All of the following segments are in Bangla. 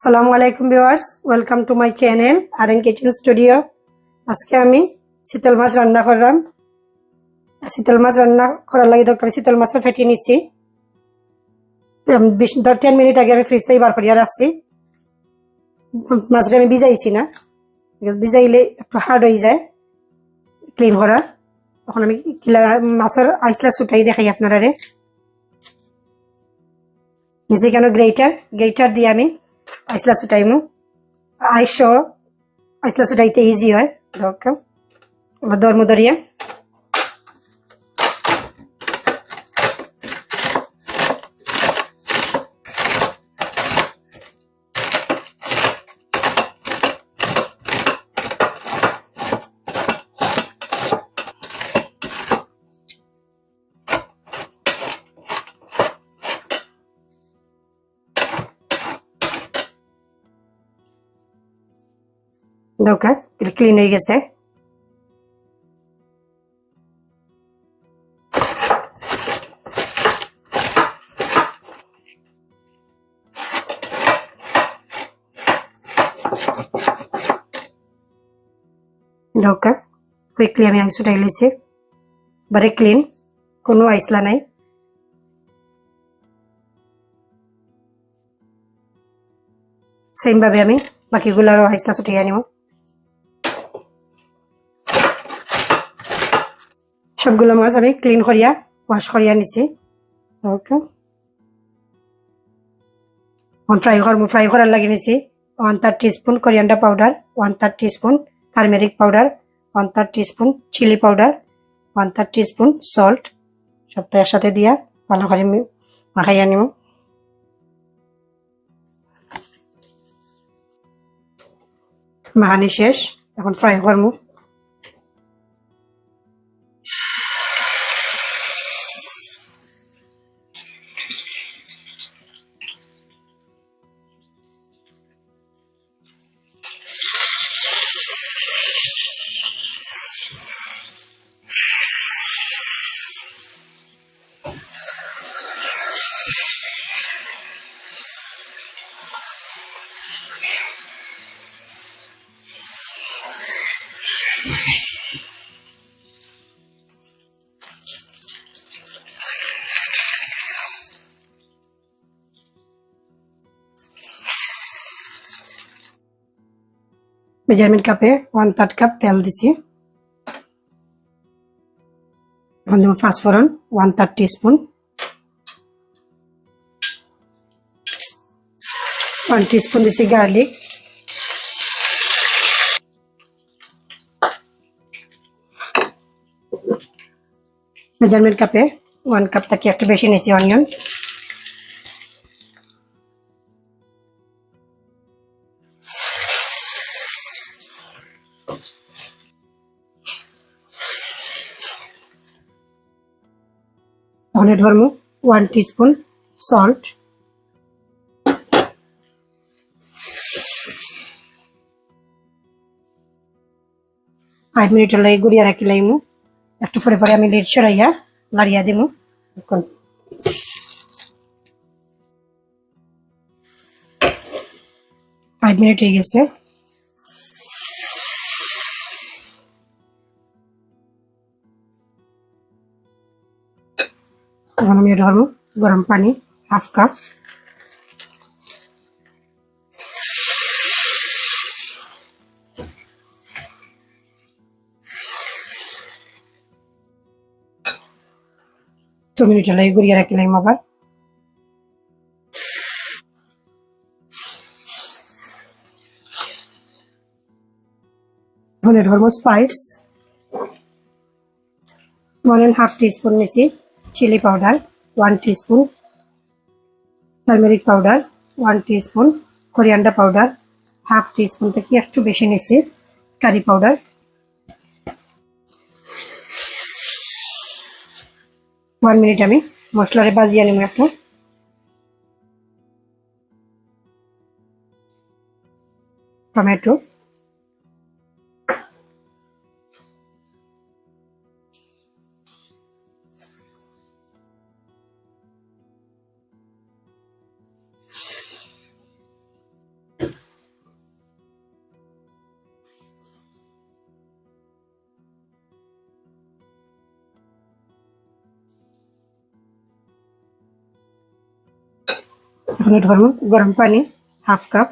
আসসালামু আলাইকুম viewers welcome to my channel R N kitchen studio আজকে আমি শীতল মাছ রান্না করলাম। শীতল মাছ রান্না করার লাগে দরকার শীতল মাছটা ফেটিয়ে নিচ্ছি। বিশ ধর টেন মিনিট আগে আমি ফ্রিজ থেকে বার করিয়া রাখছি। মাছটা আমি ভিজাইছি না। ভিজাইলে একটু হার্ড হয়ে যায় ক্লিন করা। তখন আমি কিলা মাছের আইসলা ছুটাই দেখাই আপনারা রে নিচে কেন গ্রেটার গ্রেটার দিয়ে আমি আইসলা ছুটাইমু আইস আইসলা ছুটাইতে ইজি হয় দরকার ধর্ম দরিয়া দরকার ক্লিন হয়ে গেছে দরকার কুইকলি আমি আইস উঠাই লইছি বারে ক্লিন কোনো আইসলা নাই। সেম ভাবে আমি বাকিগুলো আরও আইসলা ছুটিয়ে আনিব। সবগুলো মাছ আমি ক্লিন করিয়া ওয়াশ করিয়া নিছি। ওকে। ফ্রাই করব ফ্রাই করার লাগে নিছি। One third teaspoon coriander powder one third teaspoon turmeric powder one third teaspoon chilli powder one third teaspoon salt সবটা একসাথে দিয়া ভালো করে মাখাইয়া নিব। মাখানি শেষ, এখন ফ্রাই করব মেজারমেন্ট কাপে ওয়ান থার্ড কাপ তেল দিছি। এখন দেবো ফাঁসফোড়ন one third teaspoon one teaspoon দিছি গার্লিক মেজারমেন্ট কাপে ওয়ান কাপ থেকে একটু বেশি নিছি অনিয়ন ধনে ধর্ম one teaspoon salt five minute লাগে গুড়িয়া রাখি লাইমু একটু পরে পরে আমি লেট সরাইয়া লাড়িয়া দিমু। এখন। ফাইভ মিনিট হয়ে গেছে। এখন আমি গরম পানি, হাফ কাপ। মিনিট লাগে গুড়িয়ে রাখলাম আবার ধনে ধর্ম spice one and half teaspoon নিছি chilli powder one teaspoon turmeric powder one teaspoon coriander powder half teaspoon থেকে একটু বেশি নিছি কারি পাউডার ওয়ান মিনিট আমি মশলারে বাজিয়ে নেব একটু টমেটো এখন ধরুন গরম পানি হাফ কাপ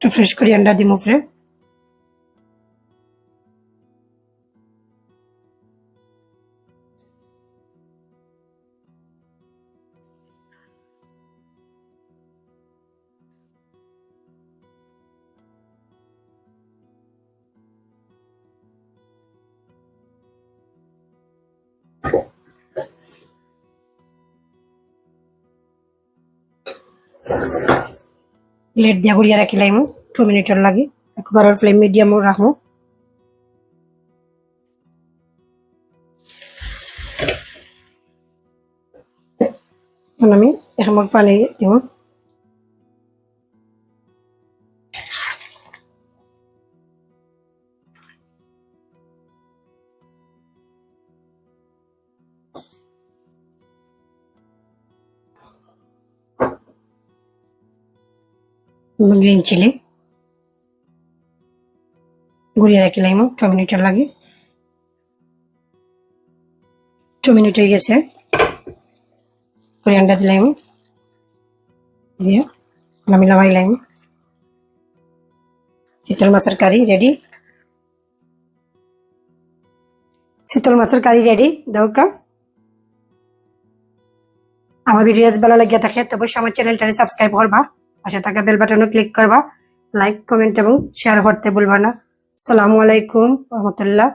একটু ফ্রেশ করে আন্ডা দিম উপরে প্লেট দিয়া গুড়িয়া রাখি লাইমু টু মিনিটর লাগে। কুকারের ফ্লেম মিডিয়ামও রাখব আমি এক পানি দিব রাখি লাইমু টু মিনিটের লাগে। টু মিনিট হয়ে গেছে। কোরিয়ানটা দিলাম দিয়ে আমি লামাইলাম শীতল মাছের কারি রেডি শীতল মাছের কারি রেডি দৌকা আমার ভিডিও ভালো লাগিয়ে থাকে, তো অবশ্যই আমার চ্যানেলটাকে সাবস্ক্রাইব করবা। পাশে থাকা বেল বাটনও ক্লিক করবা। লাইক কমেন্ট এবং শেয়ার করতে ভুলবা না। সালামু আলাইকুম রহমতুল্লাহ।